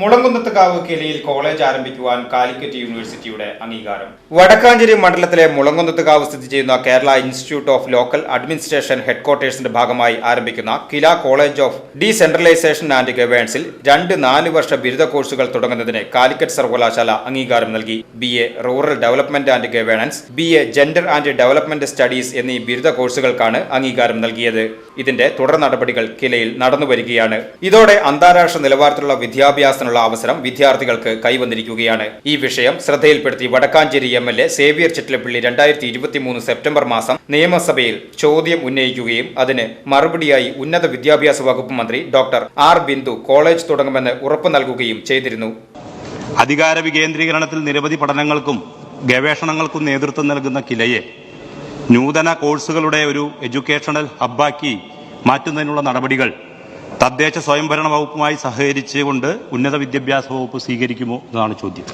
Mulankunnathukavu കിലയിൽ college ആരംഭിക്കുവാൻ കാലിക്കറ്റ് യൂണിവേഴ്സിറ്റിയുടെ അംഗീകാരം. വടക്കാഞ്ചേരി മണ്ഡലത്തിലെ മുളങ്കുന്നത്തുകാവ് സ്ഥിതി ചെയ്യുന്ന Kerala institute of local administration ഹെഡ്ക്വാർട്ടേഴ്സിന്റെ ഭാഗമായി ആരംഭിക്കുന്ന KILA college of decentralisation and ഗവേൺസിൽ രണ്ട് നാല് വർഷ ബിരുദ കോഴ്സുകൾ തുടങ്ങുന്നതിന് കാലിക്കറ്റ് സർവകലാശാല അംഗീകാരം നൽകി. B A rural development and governance B A gender and development studies എന്നീ ബിരുദ കോഴ്സുകൾക്കാണ് അംഗീകാരം നൽകിയത്. ഇതിന്റെ തുടർ നടപടികൾ കിലയിൽ നടന്നുവരികയാണ്. ഇതോടെ അന്താരാഷ്ട്ര നിലവാരത്തിലുള്ള വിദ്യാഭ്യാസത്തിനുള്ള അവസരം വിദ്യാർത്ഥികൾക്ക് കൈവന്നിരിക്കുകയാണ്. ഈ വിഷയം ശ്രദ്ധയിൽപ്പെടുത്തി Vadakkanchery M L A Xavier Chittilappally രണ്ടായിരത്തി ഇരുപത്തിമൂന്ന് സെപ്റ്റംബർ മാസം നിയമസഭയിൽ ചോദ്യം ഉന്നയിക്കുകയും അതിന് മറുപടിയായി ഉന്നത വിദ്യാഭ്യാസ വകുപ്പ് മന്ത്രി ഡോക്ടർ ആർ ബിന്ദു കോളേജ് തുടങ്ങുമെന്ന് ഉറപ്പു നൽകുകയും ചെയ്തിരുന്നു. അധികാര വികേന്ദ്രീകരണത്തിൽ നിരവധി പഠനങ്ങൾക്കും ഗവേഷണങ്ങൾക്കും നേതൃത്വം നൽകുന്ന കിലയെ നൂതന കോഴ്സുകളുടെ ഒരു എഡ്യൂക്കേഷണൽ ഹബ്ബാക്കി മാറ്റുന്നതിനുള്ള നടപടികൾ തദ്ദേശ സ്വയംഭരണ വകുപ്പുമായി സഹകരിച്ചുകൊണ്ട് ഉന്നത വിദ്യാഭ്യാസ വകുപ്പ് സ്വീകരിക്കുമോ എന്നതാണ് ചോദ്യം.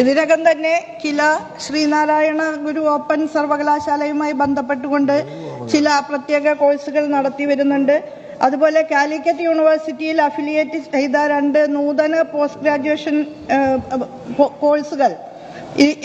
ഇതിനകം തന്നെ കില ശ്രീനാരായണ ഗുരു ഓപ്പൺ സർവകലാശാലയുമായി ബന്ധപ്പെട്ടുകൊണ്ട് ചില പ്രത്യേക കോഴ്സുകൾ നടത്തി വരുന്നുണ്ട്. അതുപോലെ കാലിക്കറ്റ് യൂണിവേഴ്സിറ്റിയിൽ അഫിലിയേറ്റ് ചെയ്ത രണ്ട് നൂതന പോസ്റ്റ് ഗ്രാജുവേഷൻ കോഴ്സുകൾ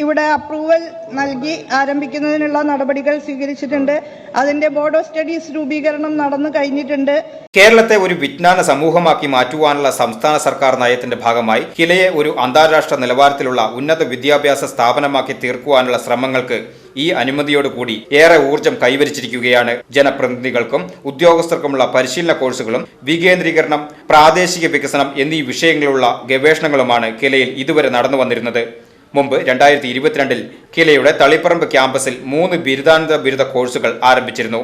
ഇവിടെ അപ്രൂവൽ നൽകി ആരംഭിക്കുന്നതിനുള്ള നടപടികൾ സ്വീകരിച്ചിട്ടുണ്ട്. അതിന്റെ ബോർഡ് ഓഫ് സ്റ്റഡീസ് രൂപീകരണം നടന്നു കഴിഞ്ഞിട്ടുണ്ട്. കേരളത്തെ ഒരു വിജ്ഞാന സമൂഹമാക്കി മാറ്റുവാനുള്ള സംസ്ഥാന സർക്കാർ നയത്തിന്റെ ഭാഗമായി കിലയെ ഒരു അന്താരാഷ്ട്ര നിലവാരത്തിലുള്ള ഉന്നത വിദ്യാഭ്യാസ സ്ഥാപനമാക്കി തീർക്കുവാനുള്ള ശ്രമങ്ങൾക്ക് ഈ അനുമതിയോടുകൂടി ഏറെ ഊർജം കൈവരിച്ചിരിക്കുകയാണ് ജനപ്രതിനിധികൾക്കും ഉദ്യോഗസ്ഥർക്കുമുള്ള പരിശീലന കോഴ്സുകളും വികേന്ദ്രീകരണം പ്രാദേശിക വികസനം എന്നീ വിഷയങ്ങളുള്ള ഗവേഷണങ്ങളുമാണ് കിലയിൽ ഇതുവരെ നടന്നു വന്നിരുന്നത് മുമ്പ് രണ്ടായിരത്തി ഇരുപത്തിരണ്ടിൽ കിലയുടെ തളിപ്പറമ്പ് ക്യാമ്പസിൽ മൂന്ന് ബിരുദാനന്ത ബിരുദ കോഴ്സുകൾ ആരംഭിച്ചിരുന്നു.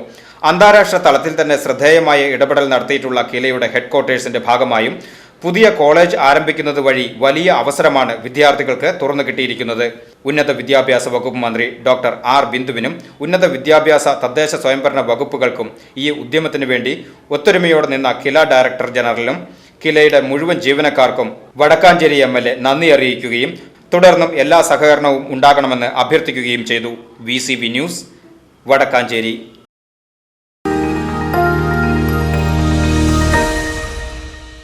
അന്താരാഷ്ട്ര തലത്തിൽ തന്നെ ശ്രദ്ധേയമായ ഇടപെടൽ നടത്തിയിട്ടുള്ള കിലയുടെ ഹെഡ്ക്വാർട്ടേഴ്സിന്റെ ഭാഗമായും പുതിയ കോളേജ് ആരംഭിക്കുന്നത് വഴി വലിയ അവസരമാണ് വിദ്യാർത്ഥികൾക്ക് തുറന്നു കിട്ടിയിരിക്കുന്നത്. ഉന്നത വിദ്യാഭ്യാസ വകുപ്പ് മന്ത്രി ഡോക്ടർ ആർ. ബിന്ദുവിനും ഉന്നത വിദ്യാഭ്യാസ തദ്ദേശ സ്വയംഭരണ വകുപ്പുകൾക്കും ഈ ഉദ്യമത്തിനു വേണ്ടി ഒത്തൊരുമയോടെ നിന്ന കില ഡയറക്ടർ ജനറലും കിലയുടെ മുഴുവൻ ജീവനക്കാർക്കും വടക്കാഞ്ചേരി എം. എൽ. എ നന്ദി അറിയിക്കുകയും തുടർന്നും എല്ലാ സഹകരണവും ഉണ്ടാകണമെന്ന് അഭ്യർത്ഥിക്കുകയും ചെയ്തു. V news Vadakkanchery.